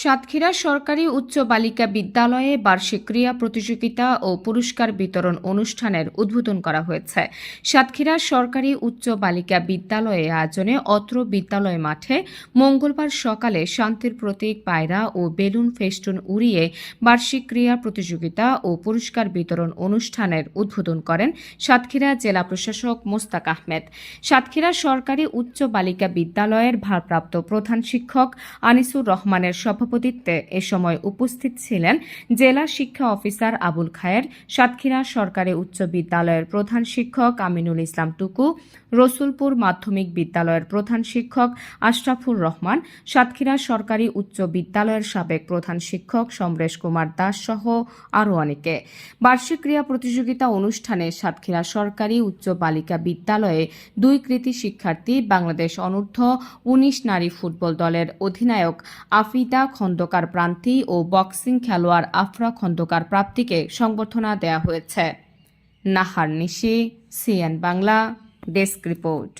সাতক্ষীরা সরকারি উচ্চ বালিকা বিদ্যালয়ে বার্ষিক ক্রীড়া প্রতিযোগিতা ও পুরস্কার বিতরণ অনুষ্ঠানের উদ্বোধন করা হয়েছে। সাতক্ষীরা সরকারি উচ্চ বালিকা বিদ্যালয়ে আয়োজনে অত্র বিদ্যালয় মাঠে মঙ্গলবার সকালে শান্তির প্রতীক পায়রা ও বেলুন ফেস্টুন উড়িয়ে বার্ষিক ক্রীড়া প্রতিযোগিতা ও পুরস্কার বিতরণ অনুষ্ঠানের উদ্বোধন করেন সাতক্ষীরা জেলা প্রশাসক মোস্তাক আহমেদ। সাতক্ষীরা সরকারি উচ্চ বালিকা বিদ্যালয়ের ভারপ্রাপ্ত প্রধান শিক্ষক আনিসুর রহমানের সভাপতিত্বে এ সময় উপস্থিত ছিলেন জেলা শিক্ষা অফিসার আবুল খায়ের, সাতক্ষীরা সরকারি উচ্চ বিদ্যালয়ের প্রধান শিক্ষক আমিনুল ইসলাম টুকু, রসুলপুর মাধ্যমিক বিদ্যালয়ের প্রধান শিক্ষক আশরাফুর রহমান, সাতক্ষীরা সরকারি উচ্চ বিদ্যালয়ের সাবেক প্রধান শিক্ষক সমরেশ কুমার দাস সহ আরও অনেকে। বার্ষিক ক্রীড়া প্রতিযোগিতা অনুষ্ঠানে সাতক্ষীরা সরকারি উচ্চ বালিকা বিদ্যালয়ে দুই কৃতি শিক্ষার্থী, বাংলাদেশ অনূর্ধ্ব উনিশ নারী ফুটবল দলের অধিনায়ক আফিদা খন্দকার প্রান্তি ও বক্সিং খেলোয়াড় আফরা খন্দকার প্রাপ্তিকে সংবর্ধনা দেয়া হয়েছে। Nahar Nishi, CN Bangla, desk report.